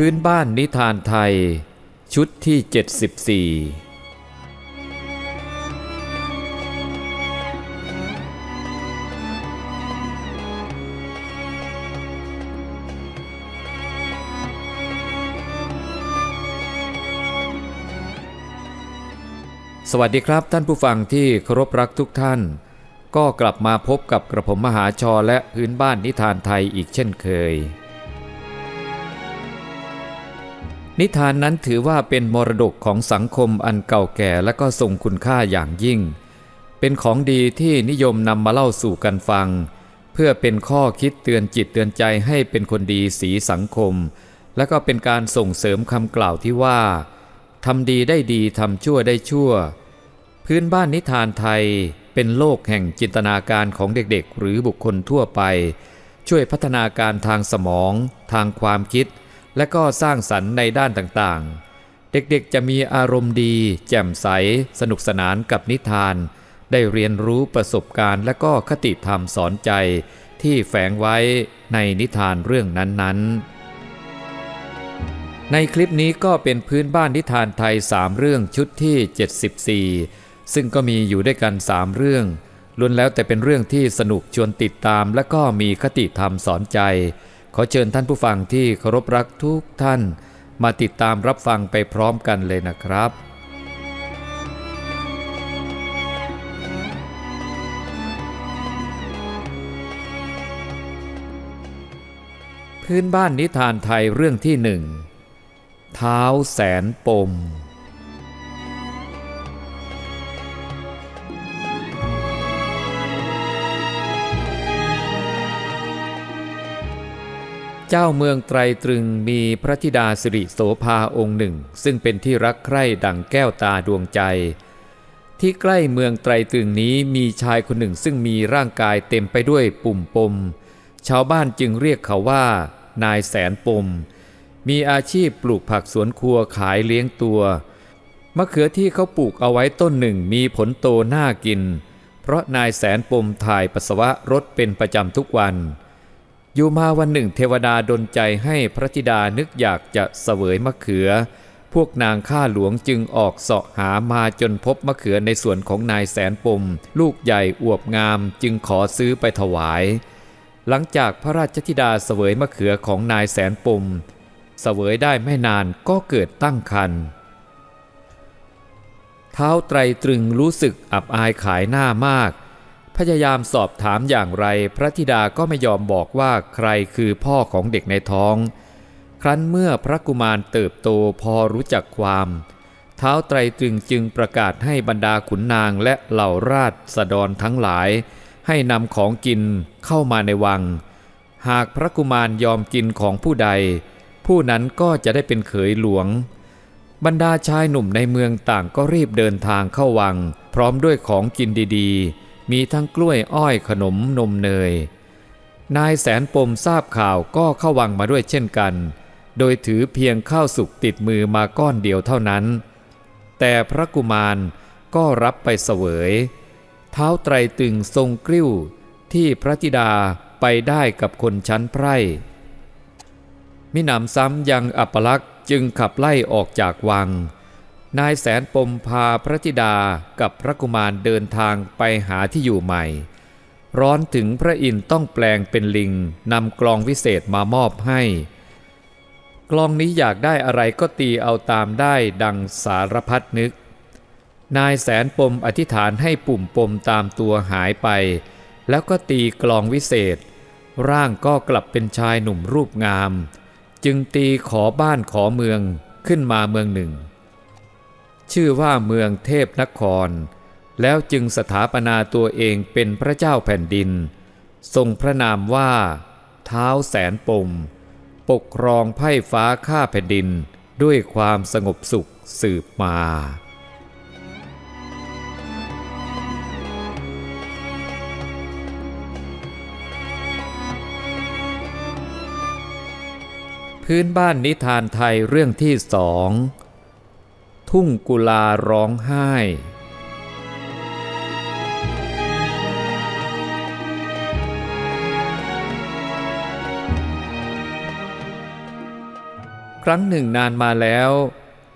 พื้นบ้านนิทานไทย ชุดที่ 74 สวัสดีครับท่านผู้ฟังที่เคารพรักทุกท่าน ก็กลับมาพบกับกระผมมหาชอและพื้นบ้านนิทานไทยอีกเช่นเคย นิทานนั้นถือว่าเป็นมรดกของสังคมอันเก่าแก่และก็ทรงคุณค่าอย่างยิ่ง เป็นของดีที่นิยมนำมาเล่าสู่กันฟัง เพื่อเป็นข้อคิดเตือนจิตเตือนใจให้เป็นคนดีสีสังคม และก็เป็นการส่งเสริมคำกล่าวที่ว่าทำดีได้ดีทำชั่วได้ชั่ว พื้นบ้านนิทานไทยเป็นโลกแห่งจินตนาการของเด็กๆ หรือบุคคลทั่วไป ช่วยพัฒนาการทางสมอง ทางความคิด และก็สร้างสรรค์ในด้านต่างๆ เด็กๆจะมีอารมณ์ดี แจ่มใส สนุกสนานกับนิทาน ได้เรียนรู้ประสบการณ์ และก็คติธรรมสอนใจ ที่แฝงไว้ในนิทานเรื่องนั้นๆในคลิปนี้ก็เป็นพื้นบ้านนิทานไทย 3 เรื่องชุดที่ 74 ซึ่งก็มีอยู่ด้วยกัน 3 เรื่องล้วนแล้วแต่เป็นเรื่องที่สนุกชวนติดตาม และก็มีคติธรรมสอนใจ ขอเชิญท่านผู้ฟังที่เคารพรักทุกท่าน มาติดตามรับฟังไปพร้อมกันเลยนะครับพื้นบ้านนิทานไทยเรื่องที่หนึ่ง เท้าแสนปม เจ้าเมืองไตรตรึงมีพระธิดาสิริโสภาองค์หนึ่ง ซึ่งเป็นที่รักใคร่ดังแก้วตาดวงใจ ที่ใกล้เมืองไตรตรึงนี้มีชายคนหนึ่งซึ่งมีร่างกายเต็มไปด้วยปุ่มปม ชาวบ้านจึงเรียกเขาว่า นายแสนปม มีอาชีพปลูกผักสวนครัวขายเลี้ยงตัว มะเขือที่เขาปลูกเอาไว้ต้นหนึ่งมีผลโตน่ากิน เพราะนายแสนปมถ่ายปัสสาวะรถเป็นประจำทุกวัน อยู่มาวันหนึ่งเทวดาดลใจให้พระธิดานึกอยากจะเสวยมะเขือ พวกนางข้าหลวงจึงออกเสาะหามาจนพบมะเขือในสวนของนายแสนปม ลูกใหญ่อวบงามจึงขอซื้อไปถวาย หลังจากพระราชธิดาเสวยมะเขือของนายแสนปม เสวยได้ไม่นานก็เกิดตั้งครรภ์เท้าไตรตรึงรู้สึกอับอายขายหน้ามาก พยายามสอบถามอย่างไร พระธิดาก็ไม่ยอมบอกว่าใครคือพ่อของเด็กในท้อง ครั้นเมื่อพระกุมารเติบโตพอรู้จักความ เท้าไตรตรึงจึงประกาศให้บรรดาขุนนางและเหล่าราชสดรทั้งหลาย ให้นำของกินเข้ามาในวัง หากพระกุมารยอมกินของผู้ใด ผู้นั้นก็จะได้เป็นเขยหลวง บรรดาชายหนุ่มในเมืองต่างก็รีบเดินทางเข้าวัง พร้อมด้วยของกินดีๆ มีทั้งกล้วยอ้อยขนมนมเนย นายแสนปมทราบข่าวก็เข้าวังมาด้วยเช่นกัน โดยถือเพียงข้าวสุกติดมือมาก้อนเดียวเท่านั้น แต่พระกุมารก็รับไปเสวย เท้าไตรตึงทรงกริ้วที่พระธิดาไปได้กับคนชั้นไพร่มิหนำซ้ำยังอัปลักษณ์จึงขับไล่ออกจากวัง นายแสนปมพาพระธิดากับพระกุมารเดินทางไปหาที่อยู่ใหม่ ร้อนถึงพระอินทร์ต้องแปลงเป็นลิงนำกลองวิเศษมามอบให้ กลองนี้อยากได้อะไรก็ตีเอาตามได้ดังสารพัดนึก นายแสนปมอธิษฐานให้ปุ่มปมตามตัวหายไป แล้วก็ตีกลองวิเศษ ร่างก็กลับเป็นชายหนุ่มรูปงาม จึงตีขอบ้านขอเมืองขึ้นมาเมืองหนึ่ง ชื่อว่าเมืองเทพนคร แล้วจึงสถาปนาตัวเองเป็นพระเจ้าแผ่นดิน ทรงพระนามว่า เท้าแสนปม ปกครองไพ่ฟ้าข้าแผ่นดินด้วยความสงบสุขสืบมาพื้นบ้านนิทานไทยเรื่องที่สอง ทุ่งกุลาร้องไห้คครั้งหนึ่งนานมาแล้ว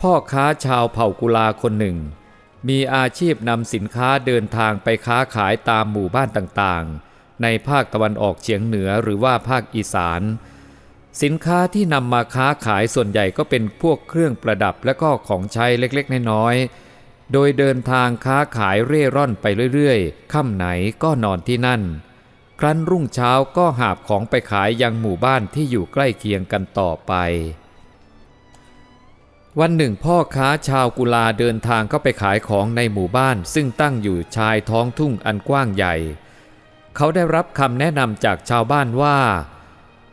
พ่อค้าชาวเผ่ากุลาคนหนึ่ง มีอาชีพนำสินค้าเดินทางไปค้าขายตามหมู่บ้านต่างๆ ในภาคตะวันออกเฉียงเหนือหรือว่าภาคอีสาน สินค้าที่นำมาค้าขายส่วนใหญ่ก็เป็นพวกเครื่องประดับและก็ของใช้เล็กๆ น้อยๆ โดยเดินทางค้าขายเร่ร่อนไปเรื่อยๆ ค่ำไหนก็นอนที่นั่น ครั้นรุ่งเช้าก็หาบของไปขายยังหมู่บ้านที่อยู่ใกล้เคียงกันต่อไป วันหนึ่งพ่อค้าชาวกุลาเดินทางเข้าไปขายของในหมู่บ้าน ซึ่งตั้งอยู่ชายท้องทุ่งอันกว้างใหญ่ เขาได้รับคำแนะนำจากชาวบ้านว่า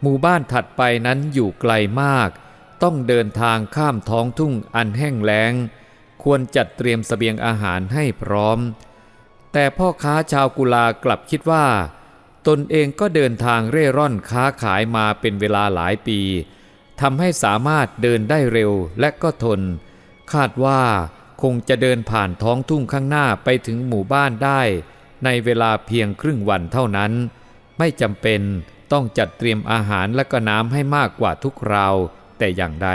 หมู่บ้านถัดไปนั้นอยู่ไกลมาก ต้องเดินทางข้ามท้องทุ่งอันแห้งแล้ง ควรจัดเตรียมเสบียงอาหารให้พร้อม แต่พ่อค้าชาวกุลากลับคิดว่า ตนเองก็เดินทางเร่ร่อนค้าขายมาเป็นเวลาหลายปีทำให้สามารถเดินได้เร็วและก็ทน คาดว่าคงจะเดินผ่านท้องทุ่งข้างหน้าไปถึงหมู่บ้านได้ ในเวลาเพียงครึ่งวันเท่านั้น ไม่จำเป็น ต้องจัดเตรียมอาหารและก็น้ำให้มากกว่าทุกคราวแต่อย่างใด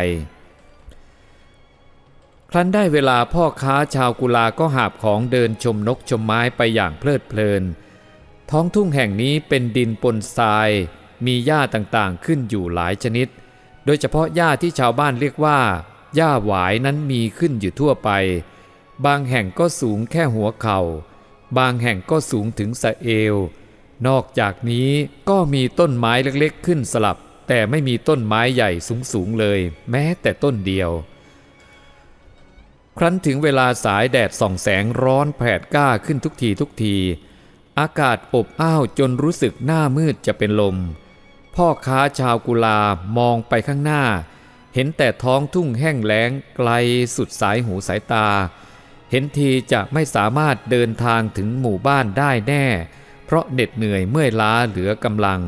ครั้นได้เวลาพ่อค้าชาวกุลาก็หาบของเดินชมนกชมไม้ไปอย่างเพลิดเพลิน ท้องทุ่งแห่งนี้เป็นดินปนทราย มีหญ้าต่างๆขึ้นอยู่หลายชนิด โดยเฉพาะหญ้าที่ชาวบ้านเรียกว่าหญ้าหวายนั้นมีขึ้นอยู่ทั่วไป บางแห่งก็สูงแค่หัวเขา่า บางแห่งก็สูงถึงสะเอว นอกจากนี้ก็มีต้นไม้เล็กๆ ขึ้นสลับ แต่ไม่มีต้นไม้ใหญ่สูงๆเลย แม้แต่ต้นเดียว ครั้นถึงเวลาสายแดดส่องแสงร้อนแผดกล้าขึ้นทุกทีทุกที อากาศอบอ้าวจนรู้สึกหน้ามืดจะเป็นลม พ่อค้าชาวกุลามองไปข้างหน้า เห็นแต่ท้องทุ่งแห้งแล้งไกลสุดสายหูสายตา เห็นทีจะไม่สามารถเดินทางถึงหมู่บ้านได้แน่ เพราะเหน็ดเหนื่อยเมื่อยล้าเหลือกำลัง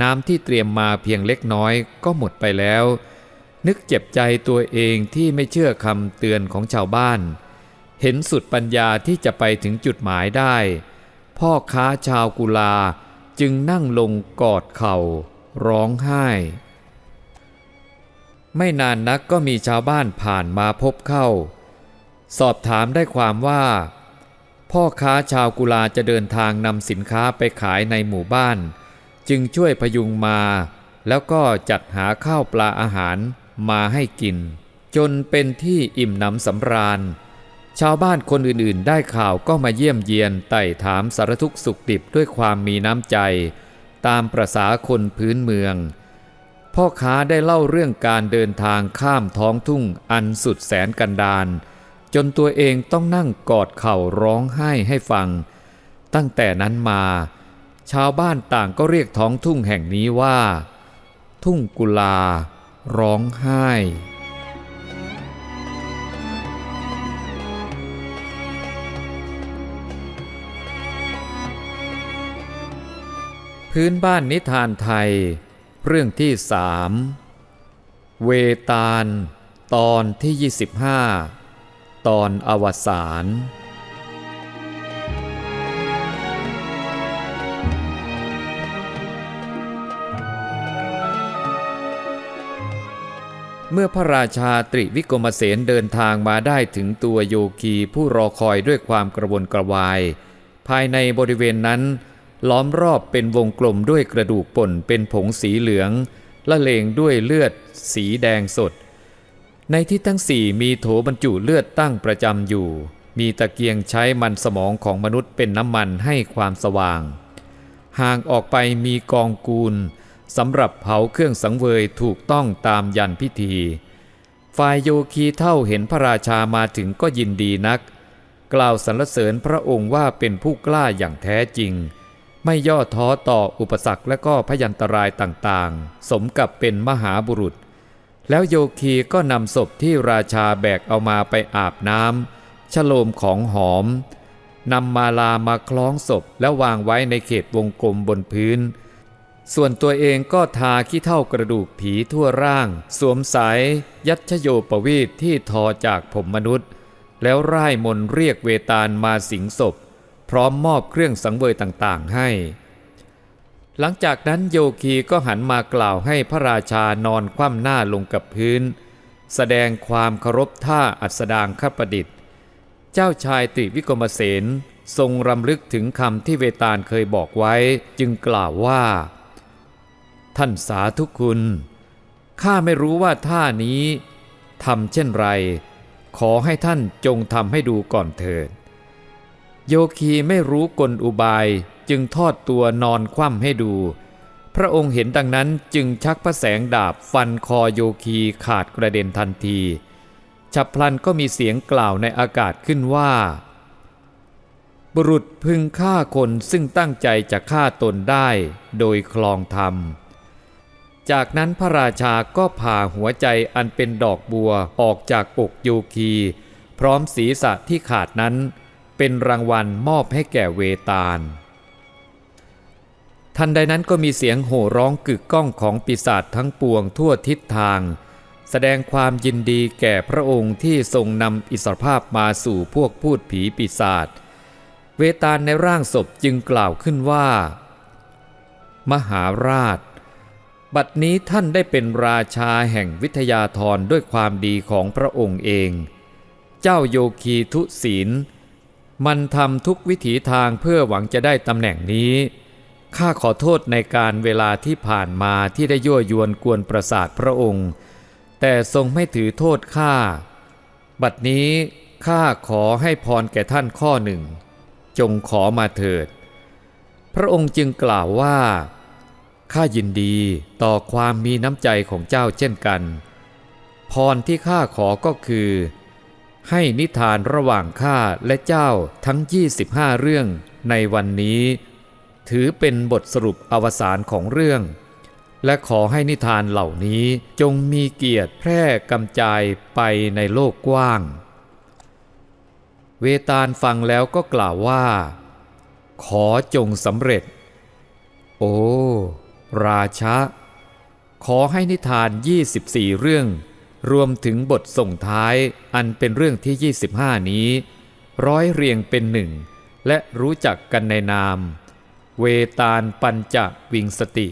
น้ำที่เตรียมมาเพียงเล็กน้อยก็หมดไปแล้ว นึกเจ็บใจตัวเองที่ไม่เชื่อคำเตือนของชาวบ้าน เห็นสุดปัญญาที่จะไปถึงจุดหมายได้ พ่อค้าชาวกุลาจึงนั่งลงกอดเข่า ร้องไห้ ไม่นานนักก็มีชาวบ้านผ่านมาพบเข้า สอบถามได้ความว่า พ่อค้าชาวกุลาจะเดินทางนำสินค้าไปขายในหมู่บ้าน จึงช่วยพยุงมา แล้วก็จัดหาข้าวปลาอาหารมาให้กิน จนเป็นที่อิ่มหนำสำราญ ชาวบ้านคนอื่นๆ ได้ข่าวก็มาเยี่ยมเยียนไต่ถามสารทุกสุขดิบด้วยความมีน้ำใจ ตามประษาคนพื้นเมือง พ่อค้าได้เล่าเรื่องการเดินทางข้ามท้องทุ่งอันสุดแสนกันดาร จนตัวเองต้องนั่งกอดเข่าร้องไห้ให้ฟัง ตั้งแต่นั้นมา ชาวบ้านต่างก็เรียกท้องทุ่งแห่งนี้ว่า ทุ่งกุลา ร้องไห้พื้นบ้านนิทานไทย เรื่องที่สามเวตาล ตอนที่ 25 ตอนอวสานเมื่อพระราชาตริวิกรมเสนเดินทางมาได้ถึงตัวโยคีผู้รอคอยด้วยความกระวนกระวาย ภายในบริเวณนั้น ล้อมรอบเป็นวงกลมด้วยกระดูกป่นเป็นผงสีเหลืองละเลงด้วยเลือด สีแดงสด ในที่ทั้งสี่มีโถบรรจุเลือดตั้งประจำอยู่ มีตะเกียงใช้มันสมองของมนุษย์เป็นน้ำมันให้ความสว่าง ห่างออกไปมีกองกูลสำหรับเผาเครื่องสังเวยถูกต้องตามยันพิธี ฝ่ายโยคีเท่าเห็นพระราชามาถึงก็ยินดีนัก กล่าวสรรเสริญพระองค์ว่าเป็นผู้กล้าอย่างแท้จริง ไม่ย่อท้อต่ออุปสรรคและก็พยันตรายต่างๆ สมกับเป็นมหาบุรุษ แล้วโยคีก็นำศพที่ราชาแบกเอามาไปอาบน้ำฉโลมของหอมนำมาลามาคล้องศพแล้ววางไว้ในเขตวงกลมบนพื้น ส่วนตัวเองก็ทาขี้เท่ากระดูกผีทั่วร่าง สวมสายยัชโยปวีตที่ทอจากผมมนุษย์ แล้วร่ายมนเรียกเวตาลมาสิงศพ พร้อมมอบเครื่องสังเวยต่างๆให้ หลังจากนั้นโยคีก็หันมากล่าวให้พระราชานอนคว่ำหน้าลงกับพื้น แสดงความเคารพท่าอัสดางคประดิษฐ์ เจ้าชายติวิกรมเสนทรงรำลึกถึงคำที่เวตาลเคยบอกไว้จึงกล่าวว่า ท่านสาธุคุณข้าไม่รู้ว่าท่านี้ทำเช่นไร ขอให้ท่านจงทำให้ดูก่อนเถิด โยคีไม่รู้กลอุบาย จึงทอดตัวนอนคว่ำให้ดู พระองค์เห็นดังนั้นจึงชักพระแสงดาบฟันคอโยคีขาดกระเด็นทันที ฉับพลันก็มีเสียงกล่าวในอากาศขึ้นว่า บุรุษพึงฆ่าคนซึ่งตั้งใจจะฆ่าตนได้โดยคลองธรรม จากนั้นพระราชาก็ผ่าหัวใจอันเป็นดอกบัวออกจากอกโยคีพร้อมศีรษะที่ขาดนั้นเป็นรางวัลมอบให้แก่เวตาล ทันใดนั้นก็มีเสียงโห่ร้องกึกก้องของปีศาจทั้งปวงทั่วทิศทาง แสดงความยินดีแก่พระองค์ที่ทรงนำอิสรภาพมาสู่พวกพูดผีปีศาจเวตาลในร่างศพจึงกล่าวขึ้นว่า มหาราช บัดนี้ท่านได้เป็นราชาแห่งวิทยาธรด้วยความดีของพระองค์เอง เจ้าโยคีทุศีล มันทำทุกวิถีทางเพื่อหวังจะได้ตำแหน่งนี้ ข้าขอโทษในการเวลาที่ผ่านมาที่ได้ยั่วยวนกวนประสาทพระองค์ แต่ทรงไม่ถือโทษข้า บัดนี้ข้าขอให้พรแก่ท่านข้อหนึ่ง จงขอมาเถิด พระองค์จึงกล่าวว่า ข้ายินดีต่อความมีน้ำใจของเจ้าเช่นกัน พรที่ข้าขอก็คือ ให้นิทานระหว่างข้าและเจ้าทั้ง 25 เรื่องในวันนี้ ถือเป็นบทสรุปอวสานของเรื่อง และขอให้นิทานเหล่านี้จงมีเกียรติแพร่กำจายไปในโลกกว้าง เวตาลฟังแล้วก็กล่าวว่า ขอจงสำเร็จ โอ้ ราชะ ขอให้นิทาน 24 เรื่อง รวมถึงบทส่งท้ายอันเป็นเรื่องที่ 25 นี้ ร้อยเรียงเป็นหนึ่ง และรู้จักกันในนาม เวตาลปัญจวิงสติ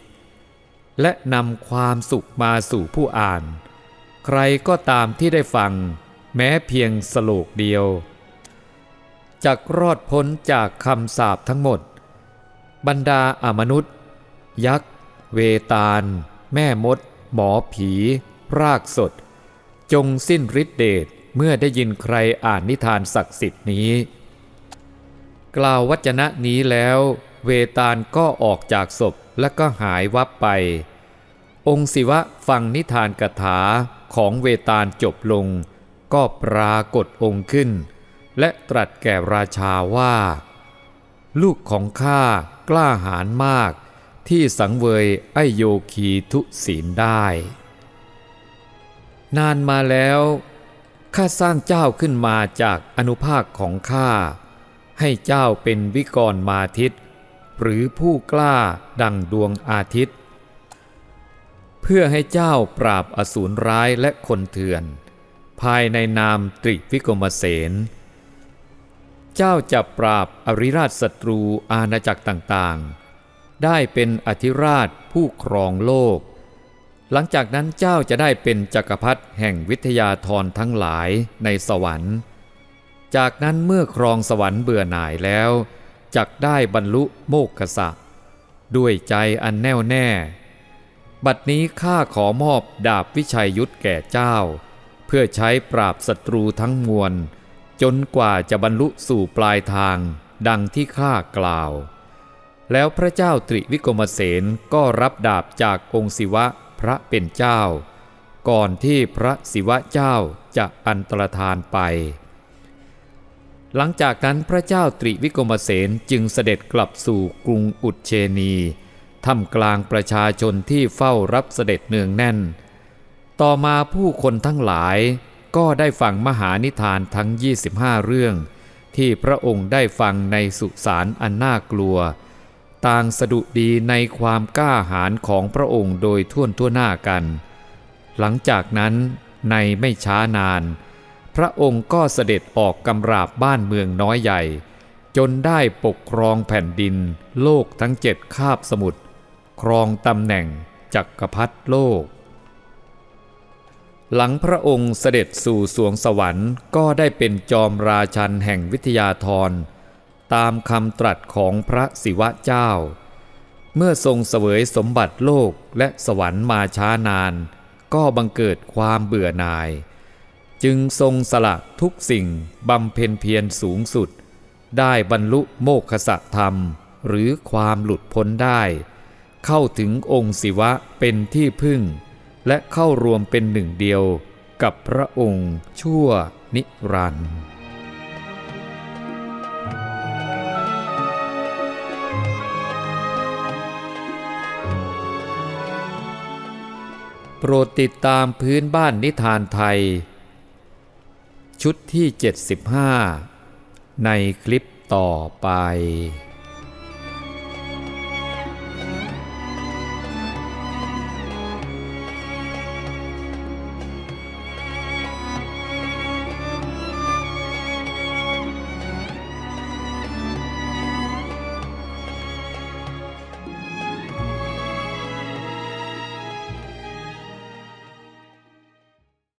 และนำความสุขมาสู่ผู้อ่าน ใครก็ตามที่ได้ฟัง แม้เพียงสโลกเดียวจักรอดพ้นจากคำสาปทั้งหมด บรรดาอามนุษย์ ยักษ์ เวตาล แม่มด หมอผี รากสด จงสิ้นฤทธิเดชเมื่อได้ยินใครอ่านนิทานศักดิ์สิทธิ์นี้ กล่าววัจนะนี้แล้ว เวตาลก็ออกจากศพและก็หายวับไป องค์ศิวะฟังนิทานกถาของเวตาลจบลง ก็ปรากฏองค์ขึ้น และตรัสแก่ราชาว่า ลูกของข้ากล้าหาญมาก ที่สังเวยไอโยคีทุศีลได้ นานมาแล้วข้าสร้างเจ้าขึ้นมาจากอนุภาคของข้าให้เจ้าเป็นวิกรมาทิต หรือผู้กล้าดังดวงอาทิตย์ เพื่อให้เจ้าปราบอสูรร้ายและคนเถื่อน ภายในนามตริวิกรมเสนเจ้าจะปราบอริราชศัตรูอาณาจักรต่างๆ ได้เป็นอธิราชผู้ครองโลก หลังจากนั้นเจ้าจะได้เป็นจักรพรรดิแห่งวิทยาธรทั้งหลายในสวรรค์ จากนั้นเมื่อครองสวรรค์เบื่อหน่ายแล้ว จักได้บรรลุโมกขสะด้วยใจอันแน่วแน่ บัดนี้ข้าขอมอบดาบวิชัยยุทธแก่เจ้า เพื่อใช้ปราบศัตรูทั้งมวล จนกว่าจะบรรลุสู่ปลายทางดังที่ข้ากล่าว แล้วพระเจ้าตริวิกรมเสนก็รับดาบจากองค์ศิวะพระเป็นเจ้า ก่อนที่พระศิวะเจ้าจะอันตรธานไป หลังจากนั้นพระเจ้าตริวิกรมเสนจึงเสด็จกลับสู่กรุงอุดเชนีท่ามกลางประชาชนที่เฝ้ารับเสด็จเนืองแน่น ต่อมาผู้คนทั้งหลายก็ได้ฟังมหานิทานทั้ง 25 เรื่อง ที่พระองค์ได้ฟังในสุสานอันน่ากลัว ต่างสะดุดีในความกล้าหาญของพระองค์โดยท่วนทั่วหน้ากัน หลังจากนั้นในไม่ช้านาน ระองค์ก็เสด็จออกกำราบบ้านเมืองน้อยใหญ่ จนได้ปกครองแผ่นดิน โลกทั้งเจ็ดคาบสมุทรครองตำแหน่งจักรพรรดิโลก หลังพระองค์เสด็จสู่สวงสวรรค์ก็ได้เป็นจอมราชันแห่งวิทยาธรตามคำตรัสของพระศิวะเจ้า เมื่อทรงเสวยสมบัติโลกและสวรรค์มาช้านาน ก็บังเกิดความเบื่อหน่าย จึงทรงสละทุกสิ่งบำเพ็ญเพียรสูงสุด ได้บรรลุโมกขสธรรม หรือความหลุดพ้นได้ เข้าถึงองค์ศิวะเป็นที่พึ่ง และเข้ารวมเป็นหนึ่งเดียวกับพระองค์ชั่วนิรันดร์โปรดติดตามพื้นบ้านนิทานไทย ชุดที่ 75 ในคลิปต่อไป